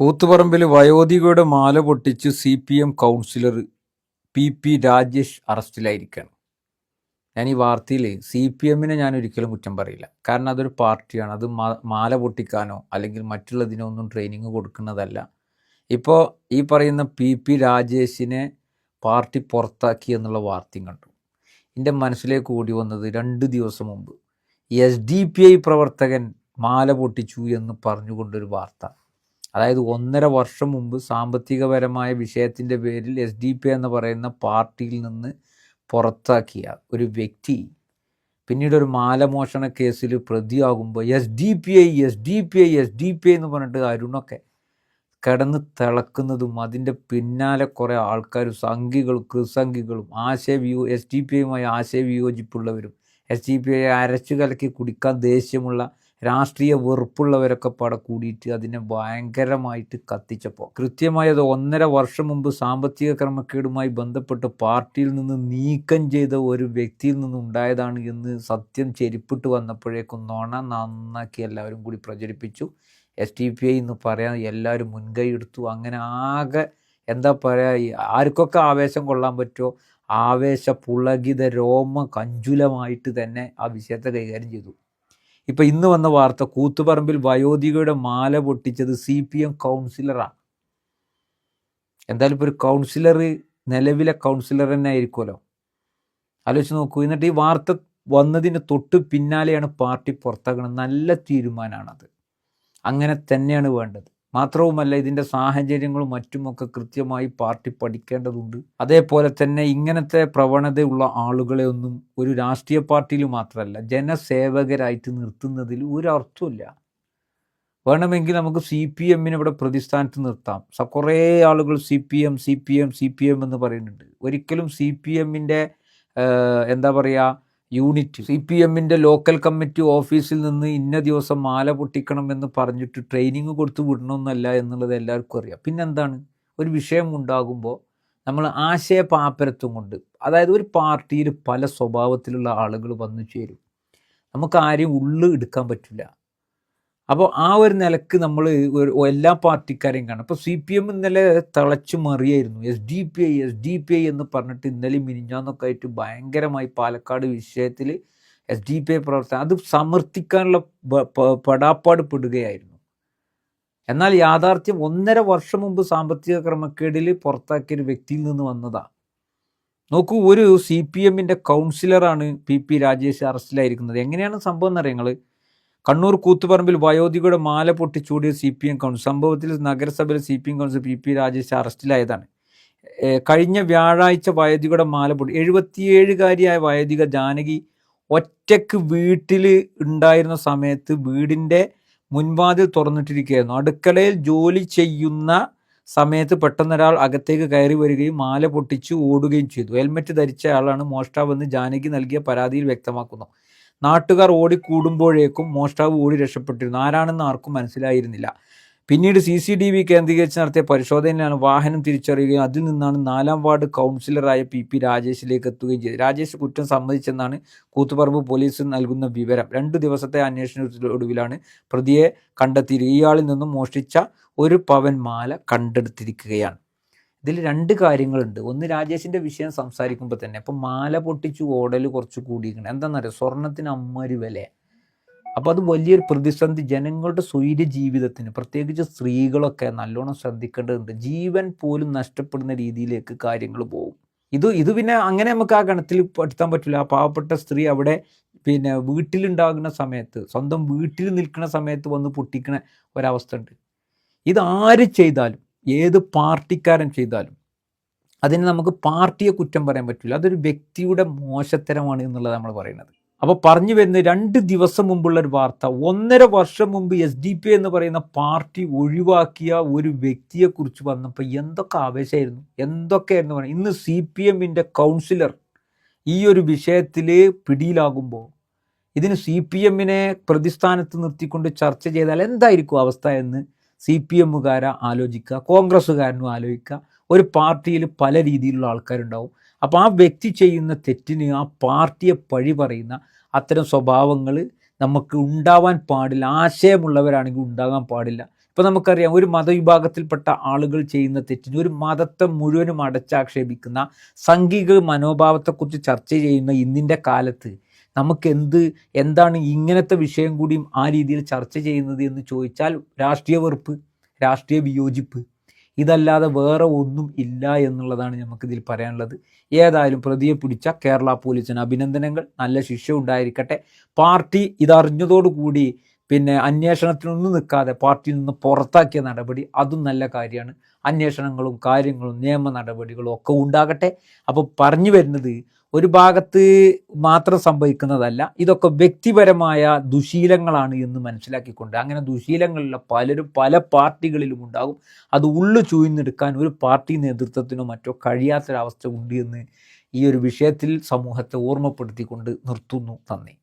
കൂത്തുപറമ്പിൽ വയോധികയുടെ മാല പൊട്ടിച്ച് C P M councillor P P Rajesh അറസ്റ്റിലായിരിക്കുകയാണ്. ഞാൻ ഈ വാർത്തയിൽ സി പി എമ്മിനെ ഞാൻ ഒരിക്കലും കുറ്റം പറയില്ല. കാരണം അതൊരു പാർട്ടിയാണ്. അത് മാല പൊട്ടിക്കാനോ അല്ലെങ്കിൽ മറ്റുള്ളതിനോ ഒന്നും ട്രെയിനിങ് കൊടുക്കുന്നതല്ല. ഇപ്പോൾ ഈ പറയുന്ന പി പി രാജേഷിനെ പാർട്ടി പുറത്താക്കി എന്നുള്ള വാർത്തയും കണ്ടു. എന്റെ മനസ്സിലേക്ക് ഓടി വന്നത് രണ്ട് ദിവസം മുമ്പ്. എസ് ഡി പി ഐ പ്രവർത്തകൻ മാല പൊട്ടിച്ചു എന്ന് പറഞ്ഞുകൊണ്ടൊരു വാർത്ത. അതായത് ഒന്നര വർഷം മുമ്പ് സാമ്പത്തികപരമായ വിഷയത്തിന്റെ പേരിൽ എസ് ഡി പി എന്ന് പറയുന്ന പാർട്ടിയിൽ നിന്ന് പുറത്താക്കിയ ഒരു വ്യക്തി പിന്നീട് ഒരു മാലമോഷണ കേസിൽ പ്രതിയാകുമ്പോൾ S D P I S D P I S D P I എന്ന് പറഞ്ഞിട്ട് അരുണൊക്കെ കിടന്ന് തിളക്കുന്നതും അതിന്റെ പിന്നാലെ കുറേ ആൾക്കാർ സംഘികളും കൃസംഘികളും ആശയവിയോ എസ് ഡി പി ഐയുമായി ആശയവിയോജിപ്പുള്ളവരും എസ് ഡി പി ഐ അരച്ചു കലക്കി കുടിക്കാൻ ദേഷ്യമുള്ള രാഷ്ട്രീയ വെറുപ്പുള്ളവരൊക്കെ പട കൂടിയിട്ട് അതിനെ ഭയങ്കരമായിട്ട് കത്തിച്ചപ്പോൾ കൃത്യമായി അത് ഒന്നര വർഷം മുമ്പ് സാമ്പത്തിക ക്രമക്കേടുമായി ബന്ധപ്പെട്ട് പാർട്ടിയിൽ നിന്ന് നീക്കം ചെയ്ത ഒരു വ്യക്തിയിൽ നിന്നുണ്ടായതാണ് എന്ന് സത്യം ചെരിപ്പിട്ട് വന്നപ്പോഴേക്കും നോണ നന്നാക്കി എല്ലാവരും കൂടി പ്രചരിപ്പിച്ചു. എസ് ടി പി ഐ എന്ന് പറയാൻ എല്ലാവരും മുൻകൈ എടുത്തു. അങ്ങനെ ആകെ എന്താ പറയുക ആർക്കൊക്കെ ആവേശം കൊള്ളാൻ പറ്റുമോ ആവേശ പുളകിത രോമ കഞ്ചുലമായിട്ട് തന്നെ ആ വിഷയത്തെ കൈകാര്യം ചെയ്തു. ഇപ്പം ഇന്ന് വന്ന വാർത്ത കൂത്തുപറമ്പിൽ വയോധികയുടെ മാല പൊട്ടിച്ചത് സി പി എം കൗൺസിലറാണ് എന്തായാലും ഇപ്പോൾ ഒരു കൗൺസിലർ നിലവിലെ കൗൺസിലർ തന്നെ ആയിരിക്കുമല്ലോ. ആലോചിച്ച് നോക്കൂ എന്നിട്ട് ഈ വാർത്ത വന്നതിന് തൊട്ട് പിന്നാലെയാണ് പാർട്ടി പുറത്താക്കുന്നത് നല്ല തീരുമാനമാണത്. അങ്ങനെ തന്നെയാണ് വേണ്ടത്. മാത്രവുമല്ല ഇതിന്റെ സാഹചര്യങ്ങളും മറ്റുമൊക്കെ കൃത്യമായി പാർട്ടി പഠിക്കേണ്ടതുണ്ട്. അതേപോലെ തന്നെ ഇങ്ങനത്തെ പ്രവണതയുള്ള ആളുകളെ ഒന്നും ഒരു രാഷ്ട്രീയ പാർട്ടിയിൽ മാത്രമല്ല ജനസേവകരായിട്ട് നിർത്തുന്നതിൽ ഒരർത്ഥമില്ല വേണമെങ്കിൽ നമുക്ക് സി പി എമ്മിനെ ഇവിടെ പ്രതിസ്ഥാനത്ത് നിർത്താം. കുറേ ആളുകൾ C P M C P M C P M എന്ന് പറയുന്നുണ്ട്. ഒരിക്കലും സി പി എമ്മിന്റെ എന്താ പറയുക യൂണിറ്റ്. സി പി എമ്മിന്റെ ലോക്കൽ കമ്മിറ്റി ഓഫീസിൽ നിന്ന് ഇന്ന ദിവസം മാല പൊട്ടിക്കണം എന്ന് പറഞ്ഞിട്ട് ട്രെയിനിങ് കൊടുത്തു വിടണമെന്നല്ല എന്നുള്ളത് എല്ലാവർക്കും അറിയാം. പിന്നെന്താണ്? ഒരു വിഷയം ഉണ്ടാകുമ്പോൾ നമ്മൾ ആശയ പാപ്പരത്വം കൊണ്ട് അതായത് ഒരു പാർട്ടിയിൽ പല സ്വഭാവത്തിലുള്ള ആളുകൾ വന്നു ചേരും. നമുക്ക് ആരെയും ഉള്ളു എടുക്കാൻ പറ്റില്ല അപ്പോൾ ആ ഒരു നിലയ്ക്ക് നമ്മൾ എല്ലാ പാർട്ടിക്കാരെയും കാണും. അപ്പോൾ സി പി എം ഇന്നലെ തിളച്ചു മറിയായിരുന്നു. S D P I S D P I എന്ന് പറഞ്ഞിട്ട് ഇന്നലെ മിനിഞ്ഞാന്നൊക്കെ ആയിട്ട് ഭയങ്കരമായി പാലക്കാട് വിഷയത്തിൽ എസ് ഡി പി ഐ പ്രവർത്തനം അത് സമർത്ഥിക്കാനുള്ള പടാപ്പാട് പെടുകയായിരുന്നു. എന്നാൽ യാഥാർത്ഥ്യം ഒന്നര വർഷം മുമ്പ് സാമ്പത്തിക ക്രമക്കേടിൽ പുറത്താക്കിയ ഒരു വ്യക്തിയിൽ നിന്ന് വന്നതാണ് നോക്കൂ ഒരു സി പി എമ്മിന്റെ കൗൺസിലറാണ് പി പി രാജേഷ് അറസ്റ്റിലായിരിക്കുന്നത്. എങ്ങനെയാണ് സംഭവം എന്നറിയങ്ങൾ കണ്ണൂർ കൂത്തുപറമ്പിൽ വയോധികയുടെ മാല പൊട്ടിച്ചൂടിയ സി പി എം കൗൺസിൽ സംഭവത്തിൽ നഗരസഭയിലെ C P M council P P Rajesh അറസ്റ്റിലായതാണ്. കഴിഞ്ഞ വ്യാഴാഴ്ച വയോധികയുടെ മാല പൊട്ടി എഴുപത്തിയേഴുകാരിയായ വയോധിക ജാനകി ഒറ്റയ്ക്ക് വീട്ടിൽ ഉണ്ടായിരുന്ന സമയത്ത് വീടിന്റെ മുൻവാതിൽ തുറന്നിട്ടിരിക്കുകയായിരുന്നു. അടുക്കളയിൽ ജോലി ചെയ്യുന്ന സമയത്ത് പെട്ടെന്നൊരാൾ അകത്തേക്ക് കയറി വരികയും മാല പൊട്ടിച്ച് ഓടുകയും ചെയ്തു. ഹെൽമെറ്റ് ധരിച്ച ആളാണ് മോഷ്ടാവെന്ന് ജാനകി നൽകിയ പരാതിയിൽ വ്യക്തമാക്കുന്നു. നാട്ടുകാർ ഓടിക്കൂടുമ്പോഴേക്കും മോഷ്ടാവ് ഓടി രക്ഷപ്പെട്ടിരുന്നു. ആരാണെന്ന് ആർക്കും മനസ്സിലായിരുന്നില്ല. പിന്നീട് സി സി ടി വി കേന്ദ്രീകരിച്ച് നടത്തിയ പരിശോധനയിലാണ് വാഹനം തിരിച്ചറിയുകയും അതിൽ നിന്നാണ് നാലാം വാർഡ് കൗൺസിലറായ പി പി രാജേഷിലേക്ക് എത്തുകയും ചെയ്തത്. രാജേഷ് കുറ്റം സമ്മതിച്ചെന്നാണ് കൂത്തുപറമ്പ് പോലീസ് നൽകുന്ന വിവരം. രണ്ട് ദിവസത്തെ അന്വേഷണത്തിനൊടുവിലാണ് പ്രതിയെ കണ്ടെത്തിയത്. ഇയാളിൽ നിന്നും മോഷ്ടിച്ച ഒരു പവൻ മാല കണ്ടെടുത്തിരിക്കുകയാണ്. ഇതിൽ രണ്ട് കാര്യങ്ങളുണ്ട്. ഒന്ന് രാജേഷിന്റെ വിഷയം സംസാരിക്കുമ്പോൾ തന്നെ. അപ്പം മാല പൊട്ടിച്ചു ഓടൽ കുറച്ച് കൂടിയിരിക്കണം. എന്താണെന്നറിയാം സ്വർണത്തിന് അമ്മരി വില. അപ്പോൾ അത് വലിയൊരു പ്രതിസന്ധി. ജനങ്ങളുടെ സ്വൈര്യ ജീവിതത്തിന് പ്രത്യേകിച്ച് സ്ത്രീകളൊക്കെ നല്ലോണം ശ്രദ്ധിക്കേണ്ടതുണ്ട്. ജീവൻ പോലും നഷ്ടപ്പെടുന്ന രീതിയിലേക്ക് കാര്യങ്ങൾ പോകും. ഇത് ഇത് പിന്നെ അങ്ങനെ നമുക്ക് ആ ഗണത്തിൽ പെടുത്താൻ പറ്റില്ല. ആ പാവപ്പെട്ട സ്ത്രീ അവിടെ പിന്നെ വീട്ടിലുണ്ടാകുന്ന സമയത്ത് സ്വന്തം വീട്ടിൽ നിൽക്കുന്ന സമയത്ത് വന്ന് പൊട്ടിക്കുന്ന ഒരവസ്ഥ ഉണ്ട്. ഇത് ആര് ചെയ്താലും ഏത് പാർട്ടിക്കാരൻ ചെയ്താലും അതിന് നമുക്ക് പാർട്ടിയെ കുറ്റം പറയാൻ പറ്റില്ല. അതൊരു വ്യക്തിയുടെ മോശത്തരമാണ് എന്നുള്ളത് നമ്മൾ പറയുന്നത്. അപ്പോൾ പറഞ്ഞു വരുന്ന രണ്ട് ദിവസം മുമ്പുള്ള ഒരു വാർത്ത ഒന്നര വർഷം മുമ്പ് എസ് ഡി പി എന്ന് പറയുന്ന പാർട്ടി ഒഴിവാക്കിയ ഒരു വ്യക്തിയെക്കുറിച്ച് വന്നപ്പോൾ എന്തൊക്കെ ആവേശമായിരുന്നു എന്തൊക്കെയായിരുന്നു പറയുന്നത് ഇന്ന് സി പി എമ്മിന്റെ കൗൺസിലർ ഈ ഒരു വിഷയത്തിൽ പിടിയിലാകുമ്പോൾ ഇതിന് സി പി എമ്മിനെ പ്രതിസ്ഥാനത്ത് നിർത്തിക്കൊണ്ട് ചർച്ച ചെയ്താൽ എന്തായിരിക്കും അവസ്ഥ എന്ന് സി പി എമ്മുകാരാ ആലോചിക്കുക കോൺഗ്രസ്സുകാരനും ആലോചിക്കുക. ഒരു പാർട്ടിയിൽ പല രീതിയിലുള്ള ആൾക്കാരുണ്ടാവും. അപ്പോൾ ആ വ്യക്തി ചെയ്യുന്ന തെറ്റിന് ആ പാർട്ടിയെ പഴി പറയുന്ന അത്തരം സ്വഭാവങ്ങൾ നമുക്ക് ഉണ്ടാവാൻ പാടില്ല. ആശയമുള്ളവരാണെങ്കിൽ ഉണ്ടാകാൻ പാടില്ല. ഇപ്പം നമുക്കറിയാം ഒരു മതവിഭാഗത്തിൽപ്പെട്ട ആളുകൾ ചെയ്യുന്ന തെറ്റിന് ഒരു മതത്തെ മുഴുവനും അടച്ചാക്ഷേപിക്കുന്ന സംഘിക മനോഭാവത്തെക്കുറിച്ച് ചർച്ച ചെയ്യുന്ന ഇന്നിന്റെ കാലത്ത് നമുക്ക് എന്ത് എന്താണ് ഇങ്ങനത്തെ വിഷയം കൂടിയും ആ രീതിയിൽ ചർച്ച ചെയ്യുന്നത് എന്ന് ചോദിച്ചാൽ രാഷ്ട്രീയ വെറുപ്പ് രാഷ്ട്രീയ വിയോജിപ്പ്. ഇതല്ലാതെ വേറെ ഒന്നും ഇല്ല എന്നുള്ളതാണ് നമുക്കിതിൽ പറയാനുള്ളത്. ഏതായാലും പ്രതിയെ പിടിച്ച കേരള പോലീസിന് അഭിനന്ദനങ്ങൾ. നല്ല ശിക്ഷ ഉണ്ടായിരിക്കട്ടെ. പാർട്ടി ഇതറിഞ്ഞതോടുകൂടി പിന്നെ അന്വേഷണത്തിനൊന്നും നിൽക്കാതെ പാർട്ടിയിൽ നിന്ന് പുറത്താക്കിയ നടപടി അതും നല്ല കാര്യമാണ്. അന്വേഷണങ്ങളും കാര്യങ്ങളും നിയമ നടപടികളും ഒക്കെ ഉണ്ടാകട്ടെ. അപ്പോൾ പറഞ്ഞു വരുന്നത് ഒരു ഭാഗത്ത് മാത്രം സംഭവിക്കുന്നതല്ല ഇതൊക്കെ വ്യക്തിപരമായ ദുശീലങ്ങളാണ് എന്ന് മനസ്സിലാക്കിക്കൊണ്ട് അങ്ങനെ ദുശീലങ്ങളുള്ള പലരും പല പാർട്ടികളിലും ഉണ്ടാകും. അത് ഉള്ളു ചൂഴ്ന്നെടുക്കാൻ ഒരു പാർട്ടി നേതൃത്വത്തിനോ മറ്റോ കഴിയാത്തൊരവസ്ഥ ഉണ്ട് എന്ന് ഈ ഒരു വിഷയത്തിൽ സമൂഹത്തെ ഓർമ്മപ്പെടുത്തിക്കൊണ്ട് നിർത്തുന്നു. നന്ദി.